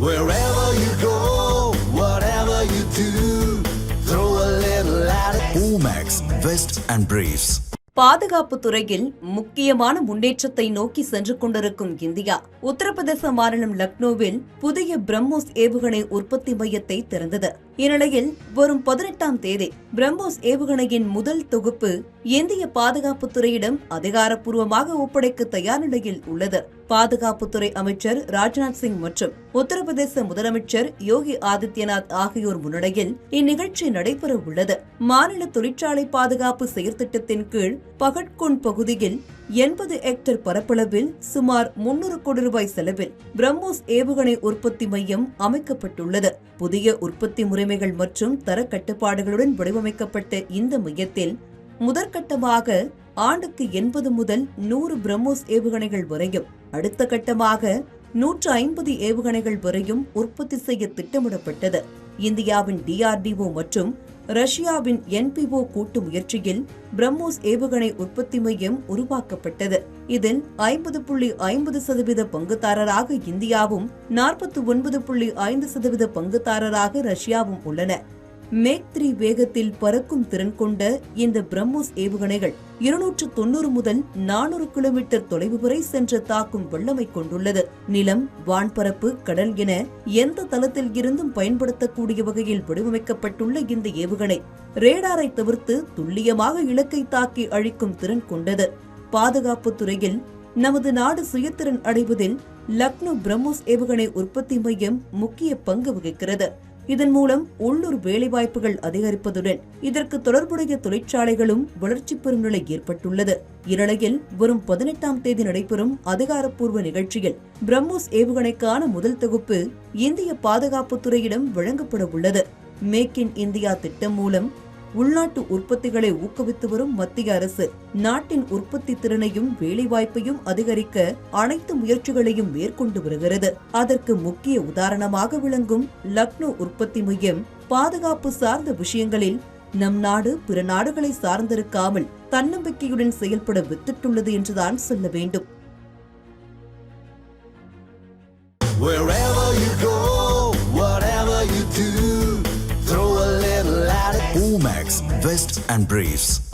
Wherever you go, whatever you do, throw a little at it. Omax, Vest and Briefs. பாதுகாப்பு துறையில் முக்கியமான முன்னேற்றத்தை நோக்கி சென்று கொண்டிருக்கும் இந்தியா உத்தரப்பிரதேச மாநிலம் லக்னோவில் புதிய பிரம்மோஸ் ஏவுகணை உற்பத்தி மையத்தை திறந்தது இந்நிலையில் வரும் பதினெட்டாம் தேதி பிரம்மோஸ் ஏவுகணையின் முதல் தொகுப்பு இந்திய பாதுகாப்புத்துறையிடம் அதிகாரப்பூர்வமாக ஒப்படைக்க தயார் நிலையில் உள்ளது. பாதுகாப்புத்துறை அமைச்சர் ராஜ்நாத் சிங் மற்றும் உத்தரப்பிரதேச முதலமைச்சர் யோகி ஆதித்யநாத் ஆகியோர் முன்னிலையில் இந்நிகழ்ச்சி நடைபெற உள்ளது மாநில தொழிற்சாலை பாதுகாப்பு செயற்திட்டத்தின் கீழ் பகட்குன் பகுதியில் எண்பது ஹெக்டேர் பரப்பளவில் சுமார் முன்னூறு கோடி ரூபாய் செலவில் பிரம்மோஸ் ஏவுகணை உற்பத்தி மையம் அமைக்கப்பட்டுள்ளது. புதிய உற்பத்தி முறைமைகள் மற்றும் தர கட்டுப்பாடுகளுடன் வடிவமைக்கப்பட்ட இந்த மையத்தில் முதற்கட்டமாக ஆண்டுக்கு எண்பது முதல் நூறு பிரம்மோஸ் ஏவுகணைகள் வரையும் அடுத்த கட்டமாக நூற்று ஐம்பது ஏவுகணைகள் வரையும் உற்பத்தி செய்ய திட்டமிடப்பட்டது. இந்தியாவின் டிஆர்டிஓ மற்றும் ரஷ்யாவின் என்பிஓ கூட்டு முயற்சியில் பிரம்மோஸ் ஏவுகணை உற்பத்தி மையம் உருவாக்கப்பட்டது. இதில் ஐம்பது புள்ளி ஐம்பது சதவீத பங்குதாரராக இந்தியாவும் நாற்பத்தி ஒன்பது புள்ளி ஐந்து சதவீத பங்குதாரராக ரஷ்யாவும் உள்ளன. மேக் த்ரீ வேகத்தில் பறக்கும் திறன் கொண்ட இந்த பிரம்மோஸ் ஏவுகணைகள் இருநூற்று தொன்னூறு முதல் நானூறு கிலோமீட்டர் தொலைவு வரை சென்று தாக்கும் வல்லமை கொண்டுள்ளது. நிலம் வான்பரப்பு கடல் என எந்த தளத்தில் இருந்தும் பயன்படுத்தக்கூடிய வகையில் வடிவமைக்கப்பட்டுள்ள இந்த ஏவுகணை ரேடாரை தவிர்த்து துல்லியமாக இலக்கை தாக்கி அழிக்கும் திறன் கொண்டது. பாதுகாப்பு துறையில் நமது நாடு சுயத்திறன் அடைவதில் லக்னோ பிரம்மோஸ் ஏவுகணை உற்பத்தி மையம் முக்கிய பங்கு வகிக்கிறது. இதன் மூலம் உள்ளூர் வேலைவாய்ப்புகள் அதிகரிப்பதுடன் இதற்கு தொடர்புடைய தொழிற்சாலைகளும் வளர்ச்சி பெறும் நிலை ஏற்பட்டுள்ளது. இந்நிலையில் வரும் பதினெட்டாம் தேதி நடைபெறும் அதிகாரப்பூர்வ நிகழ்ச்சியில் பிரம்மோஸ் ஏவுகணைக்கான முதல் தொகுப்பு இந்திய பாதுகாப்புத்துறையிடம் வழங்கப்பட உள்ளது மேக் இன் இந்தியா திட்டம் மூலம் உள்நாட்டு உற்பத்திகளை ஊக்குவித்து வரும் மத்திய அரசு நாட்டின் உற்பத்தி திறனையும் வேலைவாய்ப்பையும் அதிகரிக்க அனைத்து முயற்சிகளையும் மேற்கொண்டு வருகிறது. அதற்கு முக்கிய உதாரணமாக விளங்கும் லக்னோ உற்பத்தி மையம் பாதுகாப்பு சார்ந்த விஷயங்களில் நம் நாடு பிற நாடுகளை சார்ந்திருக்காமல் தன்னம்பிக்கையுடன் செயல்பட வித்திட்டுள்ளது என்றுதான் சொல்ல வேண்டும். Basics, Vest and Briefs.